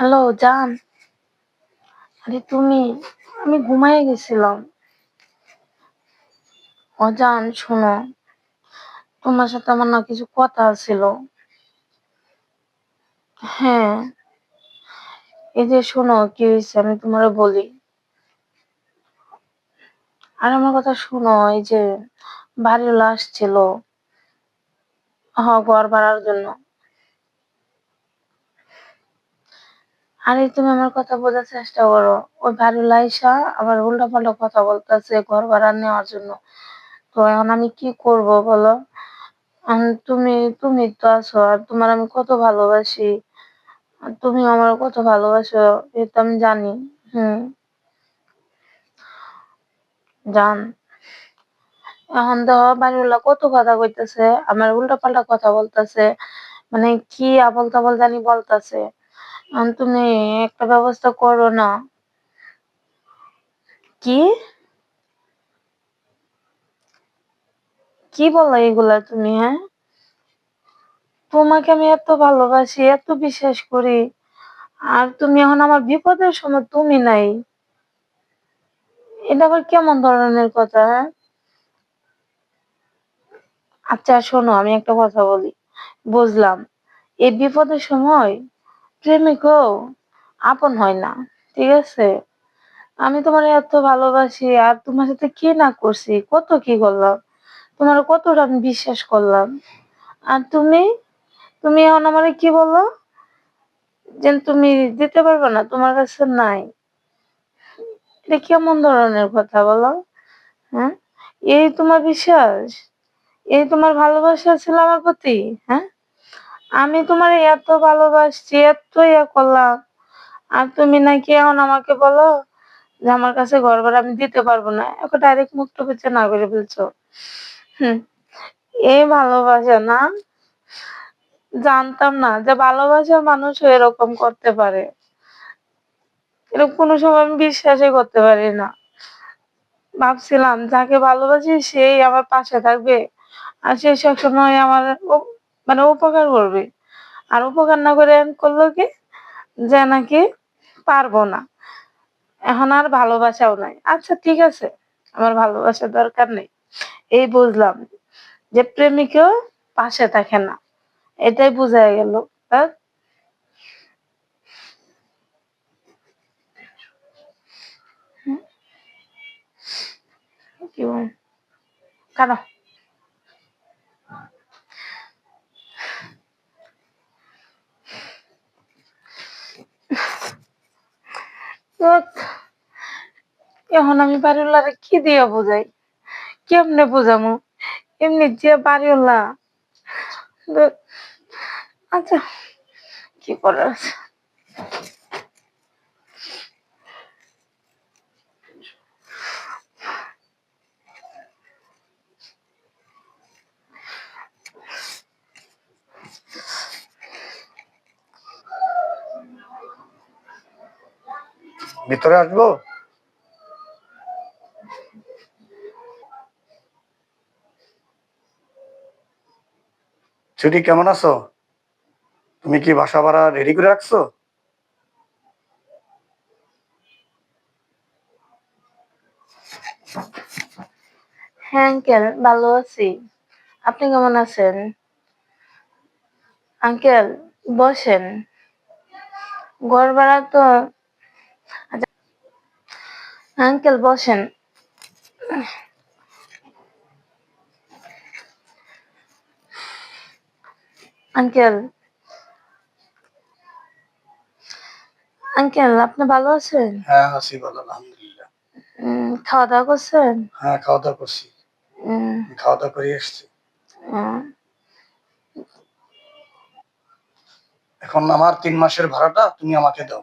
Hello, জান। আরে তুমি, আমি ঘুমায় গেছিলাম। ও জান শোনো। তোমার সাথে আমার না কিছু কথা ছিল। হ্যাঁ। এই যে শোনো, কি হয়েছে আমি তোমার বলি। আর আমার কথা শোনো, এই যে বাড়িওয়ালা আসছিল। হ ঘর ভাড়ার জন্য। আরে, তুমি আমার কথা বোঝার চেষ্টা করো। ওই বাড়িওয়ালা আইসা আবার উল্টা পাল্টা কথা বলতেছে ঘর ভাড়া নেওয়ার জন্য। তো এখন আমি কি করব বলো? তুমি তুমি তো আছো আর তোমার আমি কত ভালোবাসি। তুমি আমার কত ভালোবাসো এটা আমি জানি। হুম। জান। এখন দেখো বাড়িওয়ালা কত কথা কইতেছে, আমার উল্টা পাল্টা কথা বলতেছে। মানে কি আবল তাবল জানি বলতেছে। তুমি একটা ব্যবস্থা করো না। কি? কি বলো এগুলা তুমি হ্যাঁ? তোমাকে আমি এত ভালোবাসি, এত বিশ্বাস করি। আর তুমি এখন আমার বিপদের সময় তুমি নাই। এটা আবার কেমন ধরনের কথা হ্যাঁ? আচ্ছা শোনো, আমি একটা কথা বলি। বুঝলাম। এই বিপদের সময় প্রেমিকও আপন হয় না, ঠিক আছে? আমি তোমার এত ভালোবাসি, আর তোমার সাথে কি না করছি? কত কি করলাম? তোমার কতটা আমি বিশ্বাস করলাম? আর তুমি? তুমি এখন আমার কি বলো যে তুমি দিতে পারবে না, তোমার কাছে নাই। এটা কেমন ধরনের কথা বলো? হ্যাঁ? এই তোমার বিশ্বাস? এই তোমার ভালোবাসা ছিল আমার প্রতি? হ্যাঁ? আমি তোমার এত ভালোবাসছি এত ইয়ে করলাম। আর তুমি নাকি এখন আমাকে বলো যে আমার কাছে ঘর ভাড়া আমি দিতে পারব না। এখন ডাইরেক্ট মুক্ত হচ্ছে না করে ফেলছো। এই ভালোবাসা না। জানতাম না যে ভালোবাসার মানুষ এরকম করতে পারে। এরকম কোনো সময় আমি বিশ্বাসই করতে পারি না। ভাবছিলাম, যাকে ভালোবাসি, সেই আমার পাশে থাকবে। আর সে সবসময় আমার মানে উপকার করবে। আর উপকার না করে করল কি? যে নাকি পারব না। এখন আর ভালোবাসাও নাই। আচ্ছা ঠিক আছে। আমার ভালোবাসার দরকার নেই। এই বুঝলাম যে প্রেমিকেও পাশে থাকে না। এটাই বোঝা গেল। কেন? এখন আমি বাড়িওয়ালারে কি দিয়ে বোঝাই? কেমনে বোঝামো? এমনি যে বাড়িওয়ালা। আচ্ছা কি করার আছে? ভিতরে আসব? ছুটি কেমন আছো? তুমি কি বাসা ভাড়া রেডি করে রাখছো? হ্যাঁ ভালো আছি। আপনি কেমন আছেন? আঙ্কেল বসেন। ঘর ভাড়া তো আঙ্কেল বসেন। আঙ্কেল। আঙ্কেল আপনি ভালো আছেন? হ্যাঁ আছি ভালো আলহামদুলিল্লাহ। খাওয়া দাওয়া করছেন? হ্যাঁ খাওয়া দাওয়া করছি খাওয়া দাওয়া করে এসছি। এখন আমার তিন মাসের ভাড়াটা তুমি আমাকে দাও।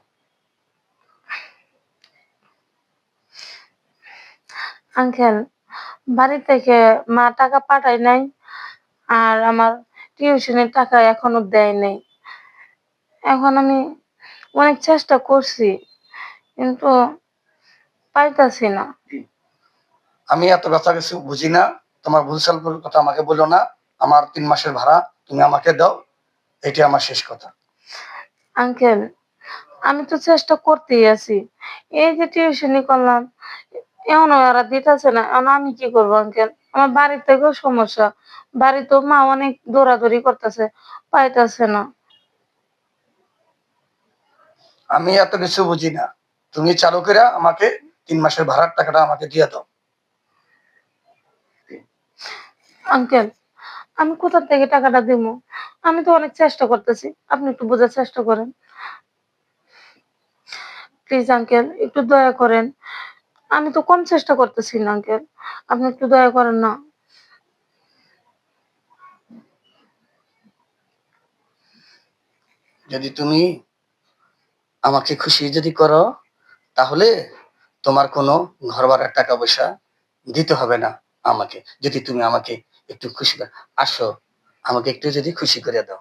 আঙ্কেল বাড়ি থেকে মা টাকা পাঠায় নাই আর আমার টিউশনের টাকা এখনও দেয় নাই। এখন আমি অনেক চেষ্টা করছি কিন্তু পাইতাছি না। আমি এত কথা কিছু বুঝি না তোমার ভুলসাল কথা আমাকে বলো না আমার তিন মাসের ভাড়া তুমি আমাকে দাও এটি আমার শেষ কথা। আঙ্কেল আমি তো চেষ্টা করতেই আছি এই যে টিউশনি করলাম এখন ওরা দিতেছে না। এখন আমি কি করব আঙ্কেল আমার বাড়ির থেকেও সমস্যা। বাড়িতেও মা অনেক দৌড়াদৌড়ি করতেছে পাইতেছে না। আমি এত কিছু বুঝি না। তুমি চালু করে আমাকে তিন মাসের ভাড়ার টাকাটা আমাকে দিয়ে দাও। আঙ্কেল আমি কোথা থেকে টাকাটা দিব? আমি তো অনেক চেষ্টা করতেছি। আপনি একটু বোঝার চেষ্টা করেন। প্লিজ আঙ্কেল একটু দয়া করেন। আমি তো কম চেষ্টা করতেছি না আঙ্কেল আপনি একটু দয়া করেন না। যদি তুমি আমাকে খুশি যদি করো, তাহলে তোমার কোনো ঘর ভাড়ার টাকা পয়সা দিতে হবে না আমাকে। যদি তুমি আমাকে একটু খুশি আসো, আমাকে একটু যদি খুশি করে দাও।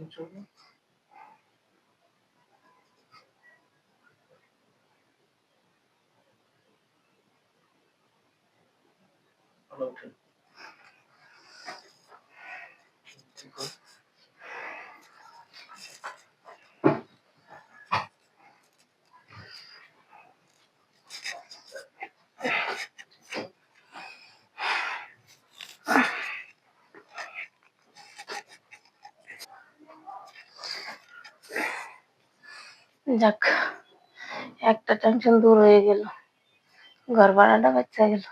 Entorno. Ama bakın. Tıkır. যাক একটা টেনশন দূর হয়ে গেল। ঘর ভাড়াটা বাচ্চা গেল।